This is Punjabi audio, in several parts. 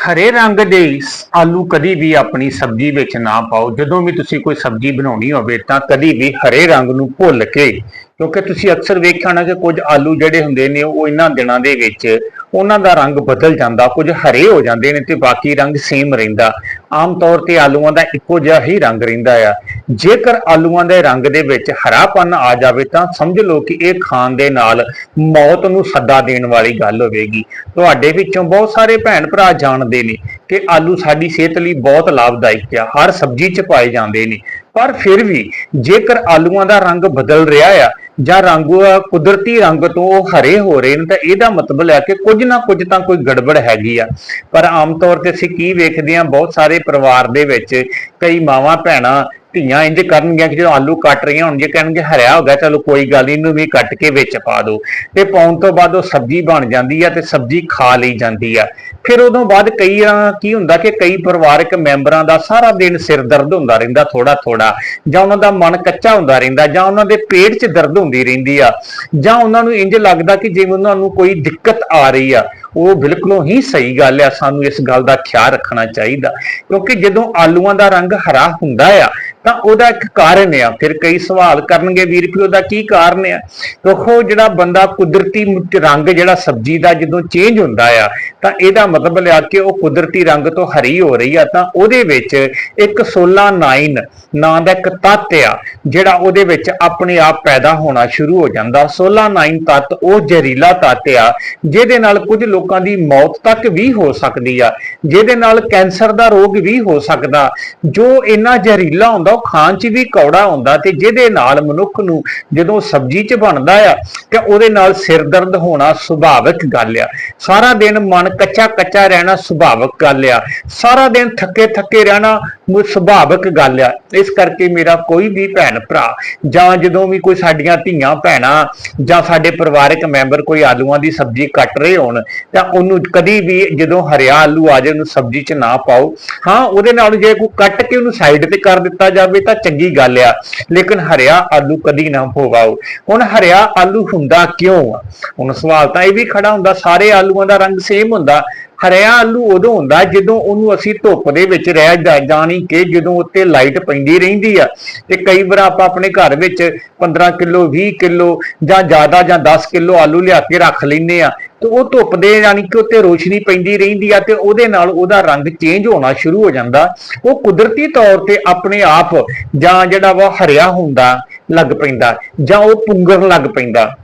ਹਰੇ ਰੰਗ ਦੇ ਆਲੂ ਕਦੀ ਵੀ ਆਪਣੀ ਸਬਜ਼ੀ ਵਿੱਚ ਨਾ ਪਾਓ। ਜਦੋਂ ਵੀ ਤੁਸੀਂ ਕੋਈ ਸਬਜ਼ੀ ਬਣਾਉਣੀ ਹੋਵੇ ਤਾਂ ਕਦੀ ਵੀ ਹਰੇ ਰੰਗ ਨੂੰ ਭੁੱਲ ਕੇ, ਕਿਉਂਕਿ ਤੁਸੀਂ ਅਕਸਰ ਵੇਖਿਆ ਹੋਣਾ ਕਿ ਕੁਝ ਆਲੂ ਜਿਹੜੇ ਹੁੰਦੇ ਨੇ ਉਹ ਇਹਨਾਂ ਦਿਨਾਂ ਦੇ ਵਿੱਚ ਉਹਨਾਂ ਦਾ ਰੰਗ ਬਦਲ ਜਾਂਦਾ, ਕੁਝ ਹਰੇ ਹੋ ਜਾਂਦੇ ਨੇ ਤੇ ਬਾਕੀ ਰੰਗ ਸੇਮ ਰਹਿੰਦਾ। ਆਮ ਤੌਰ ਤੇ ਆਲੂਆਂ ਦਾ ਇੱਕੋ ਜਿਹਾ ਹੀ ਰੰਗ ਰਹਿੰਦਾ ਆ। ਜੇਕਰ ਆਲੂਆਂ ਦੇ ਰੰਗ ਦੇ ਵਿੱਚ ਹਰਾਪਨ ਆ ਜਾਵੇ ਤਾਂ ਸਮਝ ਲਓ ਕਿ ਇਹ ਖਾਣ ਦੇ ਨਾਲ ਮੌਤ ਨੂੰ ਸੱਦਾ ਦੇਣ ਵਾਲੀ ਗੱਲ ਹੋਵੇਗੀ। ਤੁਹਾਡੇ ਵਿੱਚੋਂ ਬਹੁਤ ਸਾਰੇ ਭੈਣ ਭਰਾ ਜਾਣਦੇ ਨੇ ਕਿ ਆਲੂ ਸਾਡੀ ਸਿਹਤ ਲਈ ਬਹੁਤ ਲਾਭਦਾਇਕ ਆ, ਹਰ ਸਬਜ਼ੀ 'ਚ ਪਾਏ ਜਾਂਦੇ ਨੇ। ਪਰ ਫਿਰ ਵੀ ਜੇਕਰ ਆਲੂਆਂ ਦਾ ਰੰਗ ਬਦਲ ਰਿਹਾ ਆ ਜਾਂ ਰੰਗ ਕੁਦਰਤੀ ਰੰਗ ਤੋਂ ਉਹ ਹਰੇ ਹੋ ਰਹੇ ਨੇ, ਤਾਂ ਇਹਦਾ ਮਤਲਬ ਹੈ ਕਿ ਕੁਝ ਨਾ ਕੁਝ ਤਾਂ ਕੋਈ ਗੜਬੜ ਹੈਗੀ ਆ। ਪਰ ਆਮ ਤੌਰ ਤੇ ਅਸੀਂ ਕੀ ਵੇਖਦੇ ਹਾਂ, ਬਹੁਤ ਸਾਰੇ ਪਰਿਵਾਰ ਦੇ ਵਿੱਚ ਕਈ ਮਾਵਾਂ ਭੈਣਾਂ ਧੀਆਂ ਇੰਜ ਕਰਨਗੀਆਂ ਕਿ ਜਦੋਂ ਆਲੂ ਕੱਟ ਰਹੀਆਂ ਹੋਣਗੀਆਂ, ਕਹਿਣਗੇ ਹਰਿਆ ਹੋ ਗਿਆ, ਚਲੋ ਕੋਈ ਗੱਲ ਇਹਨੂੰ ਵੀ ਕੱਟ ਕੇ ਵਿੱਚ ਪਾ ਦਿਓ ਤੇ ਪਾਉਣ ਤੋਂ ਬਾਅਦ ਉਹ ਸਬਜ਼ੀ ਬਣ ਜਾਂਦੀ ਆ ਤੇ ਸਬਜ਼ੀ ਖਾ ਲਈ ਜਾਂਦੀ ਆ। ਫਿਰ ਉਦੋਂ ਬਾਅਦ ਕਈ ਕੀ ਹੁੰਦਾ ਕਿ ਕਈ ਪਰਿਵਾਰਕ ਮੈਂਬਰਾਂ ਦਾ ਸਾਰਾ ਦਿਨ ਸਿਰ ਦਰਦ ਹੁੰਦਾ ਰਹਿੰਦਾ ਥੋੜਾ ਥੋੜਾ ਜਾਂ ਉਹਨਾਂ ਦਾ ਮਨ ਕੱਚਾ ਹੁੰਦਾ ਰਹਿੰਦਾ, ਜਾਂ ਉਹਨਾਂ ਦੇ ਪੇਟ 'ਚ ਦਰਦ ਹੁੰਦੀ ਰਹਿੰਦੀ ਆ, ਜਾਂ ਉਹਨਾਂ ਨੂੰ ਇੰਜ ਲੱਗਦਾ ਕਿ ਜਿਵੇਂ ਉਹਨਾਂ ਨੂੰ ਕੋਈ ਦਿੱਕਤ ਆ ਰਹੀ ਆ, ਉਹ ਬਿਲਕੁਲ ਹੀ ਸਹੀ ਗੱਲ ਆ, ਸਾਨੂੰ ਇਸ ਗੱਲ ਦਾ ਖਿਆਲ ਰੱਖਣਾ ਚਾਹੀਦਾ। ਕਿਉਂਕਿ ਜਦੋਂ ਆਲੂਆਂ ਦਾ ਰੰਗ ਹਰਾ ਹੁੰਦਾ ਆ ਤਾਂ ਉਹਦਾ ਇੱਕ ਕਾਰਨ ਆ। ਫਿਰ ਕਈ ਸਵਾਲ ਕਰਨਗੇ ਵੀਰ, ਵੀ ਉਹਦਾ ਕੀ ਕਾਰਨ ਆ? ਦੇਖੋ, ਜਿਹੜਾ ਬੰਦਾ ਕੁਦਰਤੀ ਰੰਗ, ਜਿਹੜਾ ਸਬਜ਼ੀ ਦਾ ਜਦੋਂ ਚੇਂਜ ਹੁੰਦਾ ਆ, ਤਾਂ ਇਹਦਾ ਮਤਲਬ ਲਿਆ ਕਿ ਉਹ ਕੁਦਰਤੀ ਰੰਗ ਤੋਂ ਹਰੀ ਹੋ ਰਹੀ ਆ, ਤਾਂ ਉਹਦੇ ਵਿੱਚ ਇੱਕ 16-9 ਨਾਂ ਦਾ ਇੱਕ ਤੱਤ ਆ, ਜਿਹੜਾ ਉਹਦੇ ਵਿੱਚ ਆਪਣੇ ਆਪ ਪੈਦਾ ਹੋਣਾ ਸ਼ੁਰੂ ਹੋ ਜਾਂਦਾ। 16-9 ਤੱਤ ਉਹ ਜ਼ਹਿਰੀਲਾ ਤੱਤ ਆ, ਜਿਹਦੇ ਨਾਲ ਕੁਝ ਲੋਕਾਂ ਦੀ ਮੌਤ ਤੱਕ ਵੀ ਹੋ ਸਕਦੀ ਆ, ਜਿਹਦੇ ਨਾਲ ਕੈਂਸਰ ਦਾ ਰੋਗ ਵੀ ਹੋ ਸਕਦਾ। ਜੋ ਇੰਨਾ ਜ਼ਹਿਰੀਲਾ ਹੁੰਦਾ ਉਹ ਖਾਣ 'ਚ ਵੀ ਕੌੜਾ ਹੁੰਦਾ ਤੇ ਜਿਹਦੇ ਨਾਲ ਮਨੁੱਖ ਨੂੰ ਜਦੋਂ ਸਬਜ਼ੀ 'ਚ ਬਣਦਾ ਆ, ਤੇ ਉਹਦੇ ਨਾਲ ਸਿਰ ਦਰਦ ਹੋਣਾ ਸੁਭਾਵਿਕ ਗੱਲ ਆ। ਸਾਰਾ ਦਿਨ ਮਨ ਕੱਚਾ ਕੱਚਾ ਰਹਿਣਾ ਸੁਭਾਵਿਕ ਗੱਲ ਆ। ਸਾਰਾ ਦਿਨ ਥੱਕੇ ਥੱਕੇ ਰਹਿਣਾ ਉਹ ਸੁਭਾਵਿਕ ਗੱਲ ਆ। ਇਸ ਕਰਕੇ ਮੇਰਾ ਕੋਈ ਵੀ ਭੈਣ ਭਰਾ ਜਾਂ ਜਦੋਂ ਵੀ ਕੋਈ ਸਾਡੀਆਂ ਧੀਆਂ ਭੈਣਾਂ ਜਾਂ ਸਾਡੇ ਪਰਿਵਾਰਕ ਮੈਂਬਰ ਕੋਈ ਆਲੂਆਂ ਦੀ ਸਬਜ਼ੀ ਕੱਟ ਰਹੇ ਹੋਣ, ਤਾਂ ਉਹਨੂੰ ਕਦੀ ਵੀ ਜਦੋਂ ਹਰਿਆ ਆਲੂ ਆ ਜਾਏ ਉਹਨੂੰ ਸਬਜ਼ੀ 'ਚ ਨਾ ਪਾਓ। ਹਾਂ, ਉਹਦੇ ਨਾਲ ਜੇ ਕੋਈ ਕੱਟ ਕੇ ਉਹਨੂੰ ਸਾਈਡ ਤੇ ਕਰ ਦਿੱਤਾ ਜਾਵੇ ਤਾਂ ਚੰਗੀ ਗੱਲ ਆ। ਲੇਕਿਨ ਹਰਿਆ ਆਲੂ ਕਦੀ ਨਾ ਪਵਾਓ। ਹੁਣ ਹਰਿਆ ਆਲੂ ਹੁੰਦਾ ਕਿਉਂ ਆ? ਹੁਣ ਸਵਾਲ ਤਾਂ ਇਹ ਵੀ ਖੜਾ ਹੁੰਦਾ, ਸਾਰੇ ਆਲੂਆਂ ਦਾ ਰੰਗ ਸੇਮ ਹੁੰਦਾ। ਹਰਿਆ ਆਲੂ ਉਦੋਂ ਹੁੰਦਾ ਜਦੋਂ ਉਹਨੂੰ ਅਸੀਂ ਧੁੱਪ ਦੇ ਵਿੱਚ ਰਹਿ ਜਾਣੀ ਕਿ ਜਦੋਂ ਉੱਤੇ ਲਾਈਟ ਪੈਂਦੀ ਰਹਿੰਦੀ ਆ। ਤੇ ਕਈ ਵਾਰ ਆਪਾਂ ਆਪਣੇ ਘਰ ਵਿੱਚ 15 ਕਿਲੋ 20 ਕਿਲੋ ਜਾਂ ਜ਼ਿਆਦਾ ਜਾਂ 10 ਕਿਲੋ ਆਲੂ ਲਿਆ ਕੇ ਰੱਖ ਲੈਂਦੇ ਆ। ਤੇ ਉਹ ਧੁੱਪ ਦੇ ਯਾਨੀ ਕਿ ਉੱਤੇ ਰੋਸ਼ਨੀ ਪੈਂਦੀ ਰਹਿੰਦੀ ਆ ਤੇ ਉਹਦੇ ਨਾਲ ਉਹਦਾ ਰੰਗ ਚੇਂਜ ਹੋਣਾ ਸ਼ੁਰੂ ਹੋ ਜਾਂਦਾ। ਉਹ ਕੁਦਰਤੀ ਤੌਰ ਤੇ ਆਪਣੇ ਆਪ ਜਾਂ ਜਿਹੜਾ ਵਾ ਹਰਿਆ ਹੁੰਦਾ ਲੱਗ ਪੈਂਦਾ ਜਾਂ ਉਹ ਪੁੰਗਰ ਲੱਗ ਪੈਂਦਾ।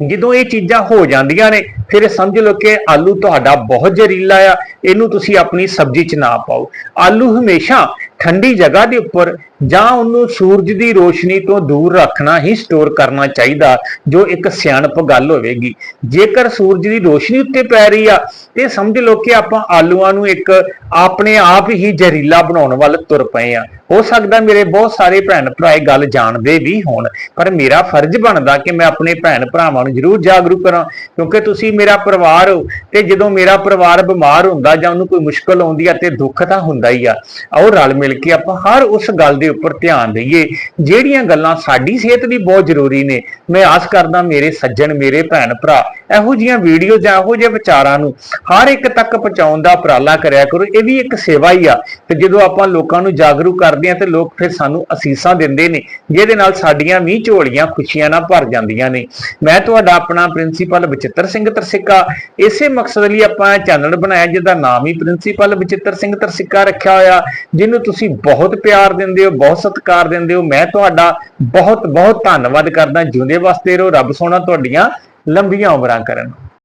ਜਦੋਂ ਇਹ ਚੀਜ਼ਾਂ ਹੋ ਜਾਂਦੀਆਂ ਨੇ, ਫਿਰ ਸਮਝ ਲਓ ਕਿ ਆਲੂ ਤੁਹਾਡਾ ਬਹੁਤ ਜ਼ਹਿਰੀਲਾ ਆ, ਇਹਨੂੰ ਤੁਸੀਂ ਆਪਣੀ ਸਬਜ਼ੀ 'ਚ ਨਾ ਪਾਓ। ਆਲੂ ਹਮੇਸ਼ਾ ਠੰਡੀ ਜਗ੍ਹਾ ਦੇ ਉੱਪਰ ਜਾਂ ਉਹਨੂੰ ਸੂਰਜ ਦੀ ਰੋਸ਼ਨੀ ਤੋਂ ਦੂਰ ਰੱਖਣਾ ਹੀ ਸਟੋਰ ਕਰਨਾ ਚਾਹੀਦਾ, ਜੋ ਇੱਕ ਸਿਆਣਪ ਗੱਲ ਹੋਵੇਗੀ। ਜੇਕਰ ਸੂਰਜ ਦੀ ਰੋਸ਼ਨੀ ਉੱਤੇ ਪੈ ਰਹੀ ਆ, ਤੇ ਸਮਝ ਲਓ ਕਿ ਆਪਾਂ ਆਲੂਆਂ ਨੂੰ ਇੱਕ ਆਪਣੇ ਆਪ ਹੀ ਜ਼ਹਿਰੀਲਾ ਬਣਾਉਣ ਵੱਲ ਤੁਰ ਪਏ ਆ। ਹੋ ਸਕਦਾ ਮੇਰੇ ਬਹੁਤ ਸਾਰੇ ਭੈਣ ਭਰਾ ਇਹ ਗੱਲ ਜਾਣਦੇ ਵੀ ਹੋਣ, ਪਰ ਮੇਰਾ ਫਰਜ਼ ਬਣਦਾ ਕਿ ਮੈਂ ਆਪਣੇ ਭੈਣ ਭਰਾਵਾਂ ਨੂੰ ਜ਼ਰੂਰ ਜਾਗਰੂਕ ਕਰਾਂ, ਕਿਉਂਕਿ ਤੁਸੀਂ ਮੇਰਾ ਪਰਿਵਾਰ ਹੋ, ਤੇ ਜਦੋਂ ਮੇਰਾ ਪਰਿਵਾਰ ਬਿਮਾਰ ਹੁੰਦਾ ਜਾਂ ਉਹਨੂੰ ਕੋਈ ਮੁਸ਼ਕਲ ਆਉਂਦੀ ਆ ਤੇ ਦੁੱਖ ਤਾਂ ਹੁੰਦਾ ਹੀ ਆ, ਆਓ ਰਲ ਮਿਲ ਕੇ ਆਪਾਂ ਹਰ ਉਸ ਗੱਲ ਦੇ ਉੱਪਰ ਧਿਆਨ ਦਈਏ। ਜਿਹੜੀਆਂ ਗੱਲਾਂ ਸਾਡੀ ਸਿਹਤ ਲਈ ਬਹੁਤ ਜ਼ਰੂਰੀ ਨੇ। ਮੈਂ ਆਸ ਕਰਦਾ ਮੇਰੇ ਸੱਜਣ, ਮੇਰੇ ਭੈਣ ਭਰਾ ਇਹੋ ਜੀਆਂ ਵੀਡੀਓ ਜਾਂ ਇਹੋ ਜਿਹੇ ਵਿਚਾਰਾਂ ਨੂੰ ਹਰ ਇੱਕ ਤੱਕ ਪਹੁੰਚਾਉਣ ਦਾ ਉਪਰਾਲਾ ਕਰਿਆ ਕਰੋ। ਇਹ ਵੀ ਇੱਕ ਸੇਵਾ ਹੀ ਆ। ਤੇ ਜਦੋਂ ਆਪਾਂ ਲੋਕਾਂ ਨੂੰ ਜਾਗਰੂਕ ਕਰਦੇ ਆ ਤੇ ਲੋਕ ਫਿਰ ਸਾਨੂੰ ਅਸੀਸਾਂ ਦਿੰਦੇ ਨੇ, ਜਿਹਦੇ ਨਾਲ ਸਾਡੀਆਂ ਵੀ ਝੋਲੀਆਂ ਖੁਸ਼ੀਆਂ ਨਾਲ ਭਰ ਜਾਂਦੀਆਂ ਨੇ। ਮੈਂ ਤੁਹਾਡਾ ਆਪਣਾ ਪ੍ਰਿੰਸੀਪਲ ਬਚਿੱਤਰ ਸਿੰਘ ਤਰਸਿੱਕਾ। ਇਸੇ ਮਕਸਦ ਲਈ ਆਪਾਂ ਚੈਨਲ ਬਣਾਇਆ, ਜਿਹਦਾ ਨਾਮ ਹੀ ਪ੍ਰਿੰਸੀਪਲ ਬਚਿੱਤਰ ਸਿੰਘ ਤਰਸਿੱਕਾ ਰੱਖਿਆ ਹੋਇਆ, ਜਿਹਨੂੰ ਤੁਸੀਂ ਬਹੁਤ ਪਿਆਰ ਦਿੰਦੇ ਹੋ ਬਹੁਤ ਸਤਿਕਾਰ ਦਿੰਦੇ ਹੋ। ਮੈਂ ਤੁਹਾਡਾ ਬਹੁਤ ਬਹੁਤ ਧੰਨਵਾਦ ਕਰਦਾ। ਜਿਉਂਦੇ ਵਸਦੇ ਰਹੋ। ਰੱਬ ਸੋਹਣਾ ਤੁਹਾਡੀਆਂ ਲੰਬੀਆਂ ਉਮਰਾਂ ਕਰਨ।